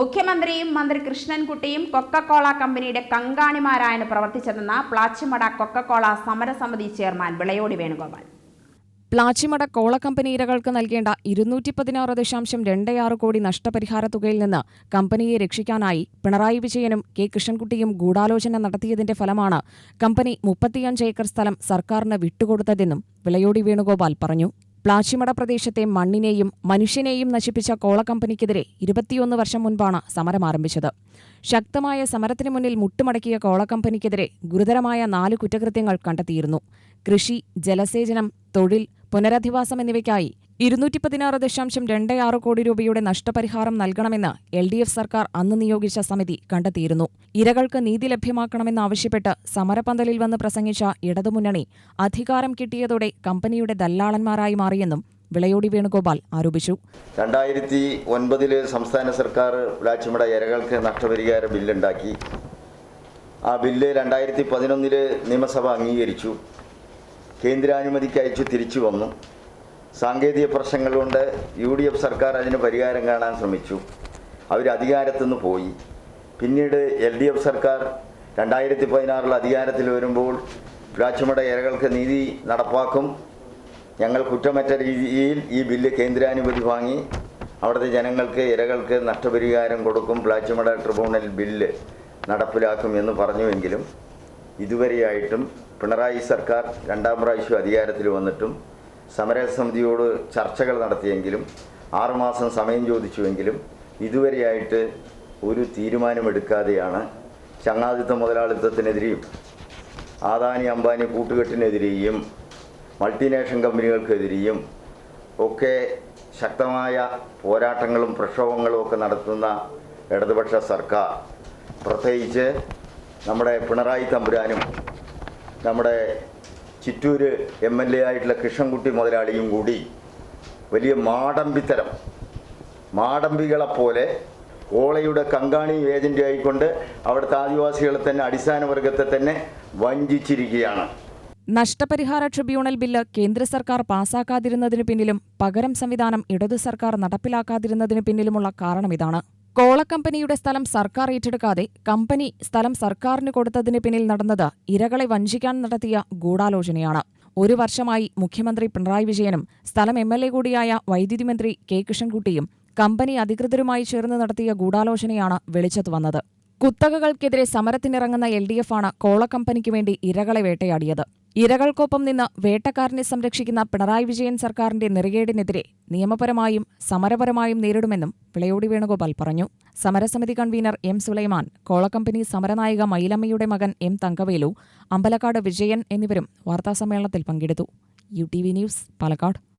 മുഖ്യമന്ത്രിയും മന്ത്രി കൃഷ്ണൻകുട്ടിയും കൊക്കക്കോള കമ്പനിയുടെ കങ്കാണിമാരായാണ് പ്രവർത്തിച്ചതെന്ന് പ്ലാച്ചിമട കൊക്കക്കോള സമരസമിതി chairman Vilayodi Venugopal. Plachimada cola company ഇരകൾക്ക് നൽകേണ്ട ഇരുന്നൂറ്റി പതിനാറ് ദശാംശം രണ്ട് ആറ് കോടി നഷ്ടപരിഹാര തുകയിൽ നിന്ന് കമ്പനിയെ രക്ഷിക്കാനായി പിണറായി വിജയനും കെ കൃഷ്ണൻകുട്ടിയും ഗൂഢാലോചന നടത്തിയതിന്റെ ഫലമാണ് കമ്പനി മുപ്പത്തിയഞ്ച് ഏക്കർ സ്ഥലം സർക്കാരിന് വിട്ടുകൊടുത്തതെന്നും വിളയോടി വേണുഗോപാൽ പറഞ്ഞു. പ്ലാച്ചിമട പ്രദേശത്തെ മണ്ണിനെയും മനുഷ്യനെയും നശിപ്പിച്ച കോള കമ്പനിക്കെതിരെ ഇരുപത്തിയൊന്ന് വർഷം മുൻപാണ് സമരം ആരംഭിച്ചത്. ശക്തമായ സമരത്തിന് മുന്നിൽ മുട്ടുമടക്കിയ കോള കമ്പനിക്കെതിരെ ഗുരുതരമായ നാല് കുറ്റകൃത്യങ്ങൾ കണ്ടെത്തിയിരുന്നു. കൃഷി ജലസേചനം തൊഴിൽ പുനരധിവാസം എന്നിവയ്ക്കായി ഇരുന്നൂറ്റി പതിനാറ് ദശാംശം രണ്ട് ആറ് കോടി രൂപയുടെ നഷ്ടപരിഹാരം നൽകണമെന്ന് എൽ ഡി എഫ് സർക്കാർ അന്ന് നിയോഗിച്ച സമിതി കണ്ടെത്തിയിരുന്നു. ഇരകൾക്ക് നീതി ലഭ്യമാക്കണമെന്നാവശ്യപ്പെട്ട് സമരപന്തലിൽ വന്ന് പ്രസംഗിച്ച ഇടതുമുന്നണി അധികാരം കിട്ടിയതോടെ കമ്പനിയുടെ ദല്ലാളന്മാരായി മാറിയെന്നും വിളയോടി വേണുഗോപാൽ ആരോപിച്ചു. രണ്ടായിരത്തി ഒൻപതിൽ സംസ്ഥാന സർക്കാർ വിളാച്ചുമട ഇരകൾക്ക് നഷ്ടപരിഹാര ബില്ലുണ്ടാക്കി. ആ ബില്ല് രണ്ടായിരത്തി പതിനൊന്നിൽ നിയമസഭ അംഗീകരിച്ചു. കേന്ദ്രാനുമതിക്ക് അയച്ചു തിരിച്ചു വന്നു. സാങ്കേതിക പ്രശ്നങ്ങൾ കൊണ്ട് യു ഡി എഫ് സർക്കാർ അതിന് പരിഹാരം കാണാൻ ശ്രമിച്ചു. അവർ അധികാരത്തു നിന്ന് പോയി. പിന്നീട് എൽ ഡി എഫ് സർക്കാർ രണ്ടായിരത്തി പതിനാറിൽ അധികാരത്തിൽ വരുമ്പോൾ പ്ലാച്ചിമട ഇരകൾക്ക് നീതി നടപ്പാക്കും. ഞങ്ങൾ കുറ്റമറ്റ രീതിയിൽ ഈ ബില്ല് കേന്ദ്രാനുമതി വാങ്ങി. അവിടുത്തെ ജനങ്ങൾക്ക് ഇരകൾക്ക് നഷ്ടപരിഹാരം കൊടുക്കും. പ്ലാച്ചുമട ട്രിബ്യൂണൽ ബില്ല് നടപ്പിലാക്കും എന്ന് പറഞ്ഞുവെങ്കിലും ഇതുവരെയായിട്ടും പിണറായി സർക്കാർ രണ്ടാം പ്രാവശ്യം അധികാരത്തിൽ വന്നിട്ടും സമരസമിതിയോട് ചർച്ചകൾ നടത്തിയെങ്കിലും ആറുമാസം സമയം ചോദിച്ചുവെങ്കിലും ഇതുവരെയായിട്ട് ഒരു തീരുമാനമെടുക്കാതെയാണ് ചങ്ങാതിത്വ മുതലാളിത്തത്തിനെതിരെയും ആദാനി അംബാനി കൂട്ടുകെട്ടിനെതിരെയും മൾട്ടിനേഷൻ കമ്പനികൾക്കെതിരെയും ഒക്കെ ശക്തമായ പോരാട്ടങ്ങളും പ്രക്ഷോഭങ്ങളും ഒക്കെ നടത്തുന്ന ഇടതുപക്ഷ സർക്കാർ പ്രത്യേകിച്ച് നമ്മുടെ പിണറായി തമ്പുരാനും നമ്മുടെ ചിറ്റൂര് എം എൽ എ ആയിട്ടുള്ള കൃഷ്ണൻകുട്ടി മുതലാളിയും കൂടി വലിയ മാടമ്പിത്തരം മാടമ്പികളെപ്പോലെ ഓളയുടെ കങ്കാണി ഏജന്റ് ആയിക്കൊണ്ട് അവിടുത്തെ ആദിവാസികളെ തന്നെ അടിസ്ഥാന വർഗത്തെ തന്നെ വഞ്ചിച്ചിരിക്കുകയാണ്. നഷ്ടപരിഹാര ട്രിബ്യൂണൽ ബില്ല് കേന്ദ്ര സർക്കാർ പാസാക്കാതിരുന്നതിനു പിന്നിലും പകരം സംവിധാനം ഇടതു സർക്കാർ നടപ്പിലാക്കാതിരുന്നതിനു പിന്നിലുമുള്ള കാരണമിതാണ് കോള കമ്പനിയുടെ സ്ഥലം സർക്കാർ ഏറ്റെടുക്കാതെ കമ്പനി സ്ഥലം സർക്കാരിന് കൊടുത്തതിന് പിന്നിൽ നടന്നത് ഇരകളെ വഞ്ചിക്കാൻ നടത്തിയ ഗൂഢാലോചനയാണ്. ഒരു വർഷമായി മുഖ്യമന്ത്രി പിണറായി വിജയനും സ്ഥലം എം എൽ എ കൂടിയായ വൈദ്യുതി മന്ത്രി കെ കൃഷ്ണൻകുട്ടിയും കമ്പനി അധികൃതരുമായി ചേർന്ന് നടത്തിയ ഗൂഢാലോചനയാണ് വെളിച്ചത്ത് വന്നത്. കുത്തകകൾക്കെതിരെ സമരത്തിനിറങ്ങുന്ന എൽ ഡി എഫാണ് കോള കമ്പനിക്ക് വേണ്ടി ഇരകളെ വേട്ടയാടിയത്. ഇരകൾക്കൊപ്പം നിന്ന് വേട്ടക്കാരനെ സംരക്ഷിക്കുന്ന പിണറായി വിജയൻ സർക്കാരിന്റെ നെറികേടിനെതിരെ നിയമപരമായും സമരപരമായും നേരിടുമെന്നും വിളയോടി വേണുഗോപാൽ പറഞ്ഞു. സമരസമിതി convener M Sulaiman cola company സമരനായിക മയിലമ്മയുടെ മകൻ എം തങ്കവേലു അമ്പലക്കാട് വിജയൻ എന്നിവരും വാർത്താസമ്മേളനത്തിൽ പങ്കെടുത്തു. U T V news Palakkad.